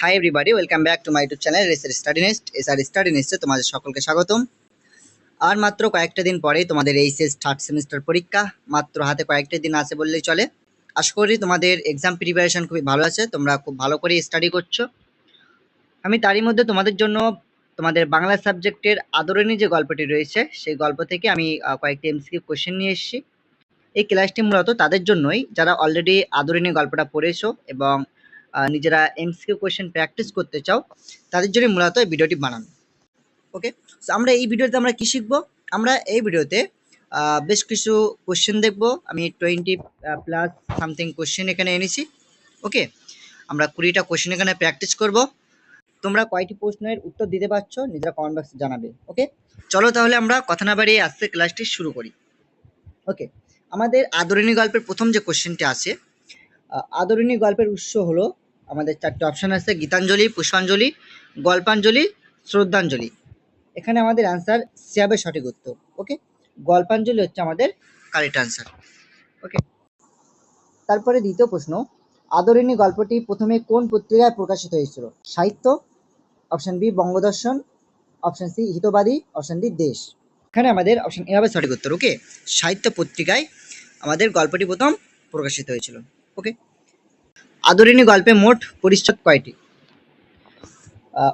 Hi everybody welcome back to my YouTube channel S R study nest S R study নেস্টে তোমাদের সকলকে স্বাগতম। আর মাত্র কয়েকটা দিন পরেই তোমাদের এইচএস থার্ড সেমিস্টার পরীক্ষা, মাত্র হাতে কয়েকটা দিন আছে বললেই চলে। আশা করি তোমাদের এক্সাম প্রিপারেশন খুবই ভালো আছে, তোমরা খুব ভালো করে স্টাডি করছ। আমি তারই মধ্যে তোমাদের জন্য তোমাদের বাংলা সাবজেক্টের আদরণী যে গল্পটি রয়েছে, সেই গল্প থেকে আমি কয়েকটি এমসিকিউ কোশ্চেন নিয়ে এসেছি। এই ক্লাসটি মূলত তাদের জন্যই, যারা অলরেডি আদরণী গল্পটা পড়েছো এবং নিজেরা এমসিকিউ কোশ্চেন প্র্যাকটিস করতে চাও, তাদের জন্য মূলত এই ভিডিওটি বানানো। ওকে তো আমরা এই ভিডিওতে আমরা কি শিখব? আমরা এই ভিডিওতে বেশ কিছু কোশ্চেন দেখব। আমি টোয়েন্টি প্লাস সামথিং কোশ্চেন এখানে এনেছি। ওকে আমরা কুড়িটা কোশ্চেন এখানে প্র্যাকটিস করব। তোমরা কয়টি প্রশ্নের উত্তর দিতে পারছ, নিজেরা কমেন্ট বক্সে জানাবে। ওকে চলো তাহলে আমরা কথা না বাড়িয়ে আজকে ক্লাসটি শুরু করি। ওকে আমাদের আদরণী গল্পের প্রথম যে কোশ্চেনটি আছে আদরিণী গল্পের উৎস হলো আমাদের চারটে অপশান আছে, গীতাঞ্জলি, পুষ্পাঞ্জলি, গল্পাঞ্জলি, শ্রদ্ধাঞ্জলি। এখানে আমাদের অ্যান্সার সি হবে সঠিক উত্তর ওকে গল্পাঞ্জলি হচ্ছে আমাদের কারেক্ট অ্যান্সার ওকে তারপরে দ্বিতীয় প্রশ্ন আদরিণী গল্পটি প্রথমে কোন পত্রিকায় প্রকাশিত হয়েছিল? সাহিত্য option B Bangadarshan option C Hitabadi option D Desh. এখানে আমাদের অপশান এভাবে সঠিক উত্তর ওকে সাহিত্য পত্রিকায় আমাদের গল্পটি প্রথম প্রকাশিত হয়েছিল। ওকে? আদরিণী গল্পে মোট পরিচ্ছদ কয়টি?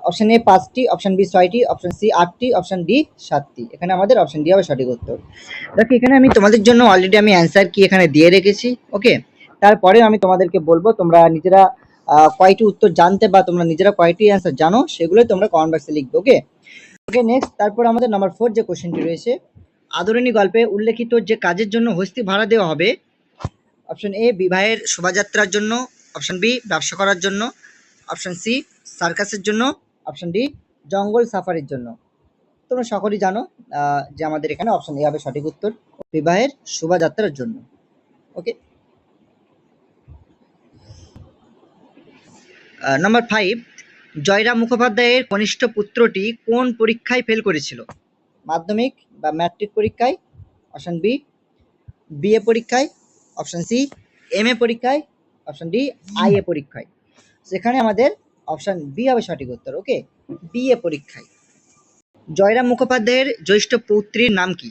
অপশন এ পাঁচটি অপশন বি ছয়টি অপশন সি আটটি অপশন ডি সাতটি। এখানে আমাদের অপশন ডি হবে সঠিক উত্তর। দেখো, এখানে আমি তোমাদের জন্য অলরেডি আমি অ্যান্সার কি এখানে দিয়ে রেখেছি, ওকে? তারপরে আমি তোমাদেরকে বলব, তোমরা নিজেরা কয়টি উত্তর জানতে বা তোমরা নিজেরা কয়টি অ্যান্সার জানো, সেগুলো তোমরা কমেন্ট বক্সে লিখবে, ওকে? ওকে নেক্সট তারপর আমাদের নাম্বার ফোর যে কোশ্চেনটি রয়েছে আদরণী গল্পে উল্লেখিত যে কাজের জন্য হস্তি ভাড়া দেওয়া হবে অপশন এ বিবাহের শোভাযাত্রার জন্য। অপশন বি ব্যবসা করার জন্য। অপশন সি সার্কাসের জন্য। অপশন ডি জঙ্গল সাফারির জন্য। তোমরা সকলেই জানো যে আমাদের এখানে অপশন এ হবে সঠিক উত্তর। বিবাহের শোভাযাত্রার জন্য। ওকে নাম্বার ফাইভ জয়রাম মুখোপাধ্যায়ের কনিষ্ঠ পুত্রটি কোন পরীক্ষায় ফেল করেছিল? মাধ্যমিক বা ম্যাট্রিক পরীক্ষায়। অপশন বি বিএ পরীক্ষায়। অপশন সি এম এ পরীক্ষায়, অপশন ডি আই এ পরীক্ষায়। সেখানে আমাদের অপশন বি হবে সঠিক উত্তর, ওকে? বি এ পরীক্ষায়। জয়রাম মুখোপাধ্যায়ের জ্যৈষ্ঠ পৌত্রীর নাম কি?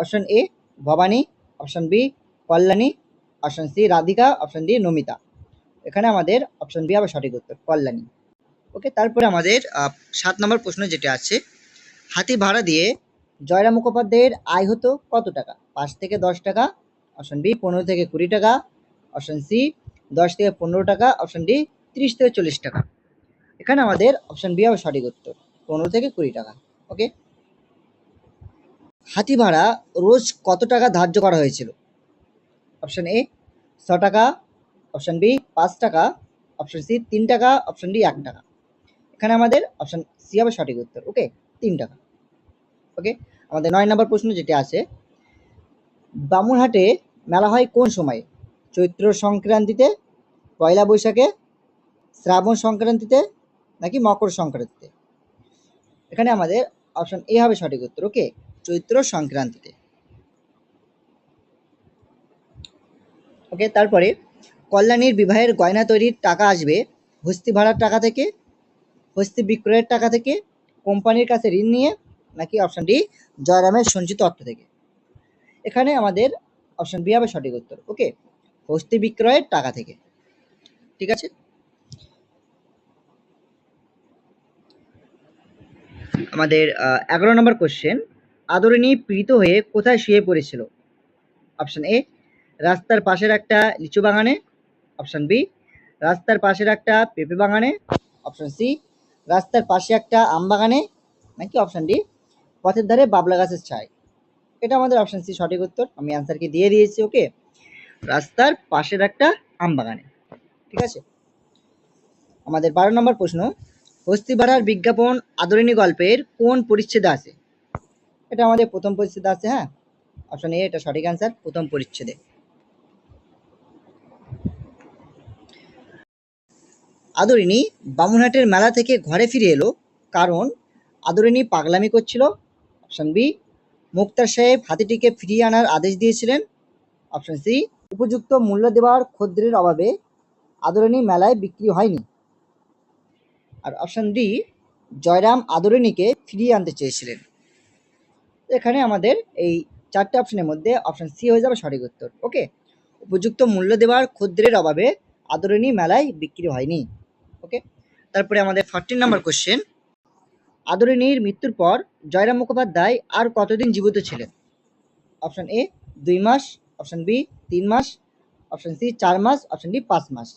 Option A Bhabani, option B Kalyani, option C Radhika, option D Namita. এখানে আমাদের অপশন বি হবে সঠিক উত্তর, কল্যাণী। ওকে, তারপরে আমাদের সাত নম্বর প্রশ্ন যেটা আছে, হাতি ভাড়া দিয়ে জয়রাম মুখোপাধ্যায়ের আয় হতো কত টাকা? পাঁচ থেকে দশ টাকা অপশন বি পনেরো থেকে কুড়ি টাকা, অপশন সি দশ থেকে পনেরো টাকা, অপশন ডি তিরিশ থেকে চল্লিশ টাকা। এখানে আমাদের অপশন বি হবে সঠিক উত্তর, পনেরো থেকে কুড়ি টাকা, ওকে? হাতি ভাড়া রোজ কত টাকা ধার্য করা হয়েছিল? অপশন এ ছ টাকা, অপশন বি পাঁচ টাকা, অপশন সি তিন টাকা, অপশন ডি এক টাকা। এখানে আমাদের অপশন সি হবে সঠিক উত্তর, ওকে? তিন টাকা, ওকে? আমাদের নয় নম্বর প্রশ্ন যেটা আছে, বামুনহাটে মেলা হয় কোন সময়ে? চৈত্র সংক্রান্তিতে, পয়লা বৈশাখে, শ্রাবণ সংক্রান্তিতে, নাকি মকর সংক্রান্তিতে? এখানে আমাদের অপশন এ হবে সঠিক উত্তর ওকে চৈত্র সংক্রান্তিতে। ওকে তারপরে কল্যাণীর বিবাহের গয়না তৈরির টাকা আসবে হস্তি ভাড়ার টাকা থেকে হস্তি বিক্রয়ের টাকা থেকে, কোম্পানির কাছে ঋণ নিয়ে, নাকি অপশন ডি জয়রামের সঞ্চিত অর্থ থেকে? এখানে আমাদের অপশন বি হবে সঠিক উত্তর। ওকে? হস্তি বিক্রয়ের টাকা থেকে। ঠিক আছে? আমাদের এগারো নম্বর কোশ্চেন আদরিণী পীড়িত হয়ে কোথায় শুয়ে পড়েছিল? অপশন এ, রাস্তার পাশের একটা লিচু বাগানে। অপশন বি, রাস্তার পাশের একটা পেঁপে বাগানে। অপশন সি, রাস্তার পাশে একটা আম বাগানে। নাকি অপশন ডি, পথের ধারে বাবলা গাছের ছায়। এটা আমাদের অপশন সি সঠিক উত্তর। আমি অ্যান্সারকে দিয়ে দিয়েছি ওকে রাস্তার পাশের একটা আম বাগানে, ঠিক আছে? আমাদের বারো নম্বর প্রশ্ন, হস্তিবাড়ার বিজ্ঞাপন আদরিণী গল্পের কোন পরিচ্ছেদে আছে? এটা আমাদের প্রথম পরিচ্ছেদে আছে হ্যাঁ? অপশন এ এটা সঠিক অ্যান্সার প্রথম পরিচ্ছেদে। আদরিণী বামুনহাটের মেলা থেকে ঘরে ফিরে এলো কারণ আদরিণী পাগলামি করছিল। অপশন বি মুক্তার সাহেব হাতিটিকে ফিরিয়ে আনার আদেশ দিয়েছিলেন। অপশন সি, উপযুক্ত মূল্য দেওয়ার খদ্দের অভাবে আদরণী মেলায় বিক্রি হয়নি। আর অপশন ডি, জয়রাম আদরিণীকে ফিরিয়ে আনতে চেয়েছিলেন। এখানে আমাদের এই চারটে অপশনের মধ্যে অপশন সি হয়ে যাবে সঠিক উত্তর। ওকে? উপযুক্ত মূল্য দেওয়ার ক্ষুদ্রের অভাবে আদরণী মেলায় বিক্রি হয়নি। ওকে? তারপরে আমাদের ফর্টিন নাম্বার কোশ্চেন আদরিণীর মৃত্যুর পর জয়রাম মুখোপাধ্যায় আর কতদিন জীবিত ছিলেন? অপশন এ দুই মাস। অপশন বি তিন মাস। অপশন সি চার মাস। অপশন ডি পাঁচ মাস।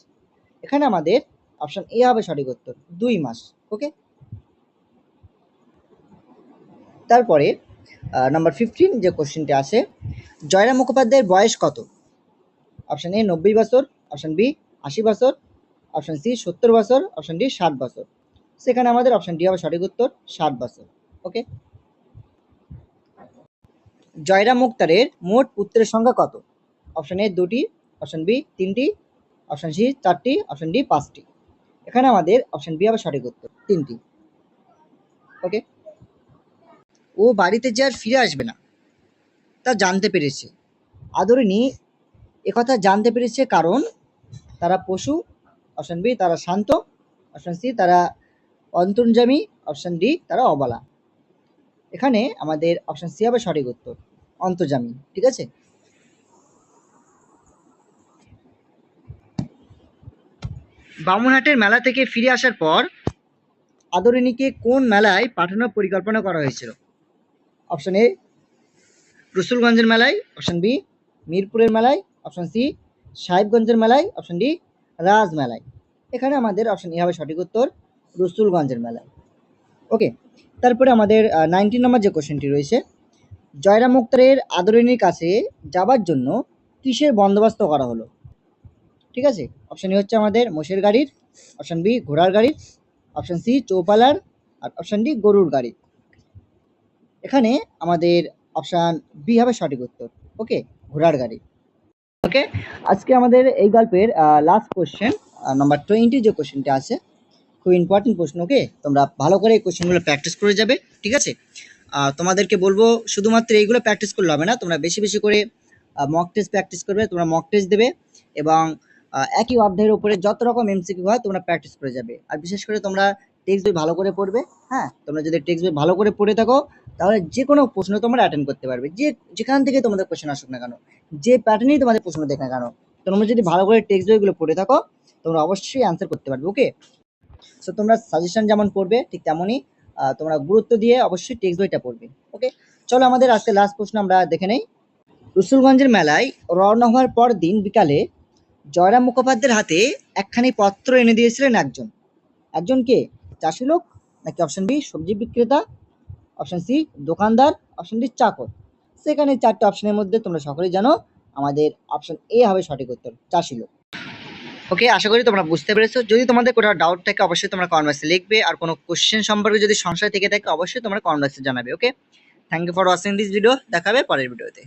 এখানে আমাদের অপশন এ হবে সঠিক উত্তর, দুই মাস। ওকে তারপরে নাম্বার ফিফটিন যে কোশ্চেনটি আসে জয়রাম মুখোপাধ্যায়ের বয়স কত? অপশন এ নব্বই বছর। অপশন বি আশি বছর। অপশন সি সত্তর বছর। অপশন ডি ষাট বছর। সেখানে আমাদের অপশন ডি হবে সঠিক উত্তর ষাট বছর ওকে জয়রাম মুক্তারের মোট পুত্রের সংখ্যা কত? অপশন এ দুটি অপশন বি তিনটি অপশন সি চারটি অপশন ডি পাঁচটি। এখানে আমাদের অপশন বি হবে সঠিক উত্তর, তিনটি ওকে ও বাড়িতে যে আর ফিরে আসবে না, তা জানতে পেরেছে। আদরিনী একথা জানতে পেরেছে কারণ তারা পশু অপশন বি তারা শান্ত অপশন সি তারা অন্তর্যামী অপশান ডি তারা অবলা। এখানে আমাদের অপশান সি হবে সঠিক উত্তর অন্তর্যামী ঠিক আছে? বামুনহাটের মেলা থেকে ফিরে আসার পর আদরিনীকে কোন মেলায় পাঠানোর পরিকল্পনা করা হয়েছিল? অপশান এ রসুলগঞ্জের মেলায় অপশন বি মিরপুরের মেলায় অপশন সি সাহেবগঞ্জের মেলায় অপশন ডি রাজ মেলায় এখানে আমাদের অপশান এ হবে সঠিক উত্তর রসুলগঞ্জের মেলায় ওকে তারপরে আমাদের নাইনটিন নম্বর যে কোশ্চেনটি রয়েছে, জয়রাম মুক্তারের আদরিনীর কাছে যাবার জন্য কিসের বন্দোবস্ত করা হলো? ঠিক আছে? অপশন এ হচ্ছে আমাদের মোষের গাড়ির অপশন বি ঘোড়ার গাড়ির অপশন সি চৌপালার, আর অপশন ডি গরুর গাড়ি এখানে আমাদের অপশান বি হবে সঠিক উত্তর। ওকে ঘোড়ার গাড়ি। ওকে আজকে আমাদের এই গল্পের লাস্ট কোশ্চেন নাম্বার টোয়েন্টি যে কোশ্চেনটা আছে খুব ইম্পর্টেন্ট প্রশ্ন ওকে তোমরা ভালো করে এই কোশ্চেনগুলো প্র্যাকটিস করে যাবে, ঠিক আছে? তোমাদেরকে বলব, শুধুমাত্র এইগুলো প্র্যাকটিস করলে হবে না, তোমরা বেশি বেশি করে মক টেস্ট প্র্যাকটিস করবে, তোমরা মক টেস্ট দেবে এবং একই অধ্যায়ের উপরে যত রকম এমসিকিউ হয়, তোমরা প্র্যাকটিস করে যাবে। আর বিশেষ করে তোমরা টেক্সট বই ভালো করে পড়বে হ্যাঁ? তোমরা যদি টেক্সট বই ভালো করে পড়ে থাকো, তাহলে যে কোনো প্রশ্ন তোমরা অ্যাটেন্ড করতে পারবে। যে, যেখান থেকে তোমাদের কোশ্চেন আসুক না কেন, যে প্যাটার্নেই তোমাদের প্রশ্ন দেখ না কেন। তোমরা যদি ভালো করে টেক্সট বইগুলো পড়ে থাকো, তোমরা অবশ্যই অ্যান্সার করতে পারবে ওকে সো তোমরা সাজেশন যেমন পড়বে ঠিক তেমনই তোমরা গুরুত্ব দিয়ে অবশ্যই টেক্সট বইটা পড়বে ওকে চলো আমাদের আজকে লাস্ট প্রশ্ন আমরা দেখে নেই। রসুলগঞ্জের মেলায় রওনা হওয়ার পর দিন বিকালে জয়রাম মুখোপাধ্যায়ের হাতে একখানি পত্র এনে দিয়েছিলেন একজন। একজন কে? চাষি লোক? নাকি অপশন বি সবজি বিক্রেতা? অপশন সি দোকানদার? অপশন ডি চাকর। সেখানে চারটে অপশনের মধ্যে তোমরা সকলেই জানো, আমাদের অপশন এ হবে সঠিক উত্তর, চাষি লোক। ওকে, আশা করি তোমরা বুঝতে পেরেছ। যদি তোমাদের কোনো ডাউট থাকে, অবশ্যই তোমরা কমেন্টসে লিখবে। আর কোনো কোশ্চেন সম্পর্কে যদি সংশয় থেকে থাকে, অবশ্যই তোমরা কমেন্টসে জানাবে, okay? Thank you for watching this video দেখাবে পরের ভিডিওতে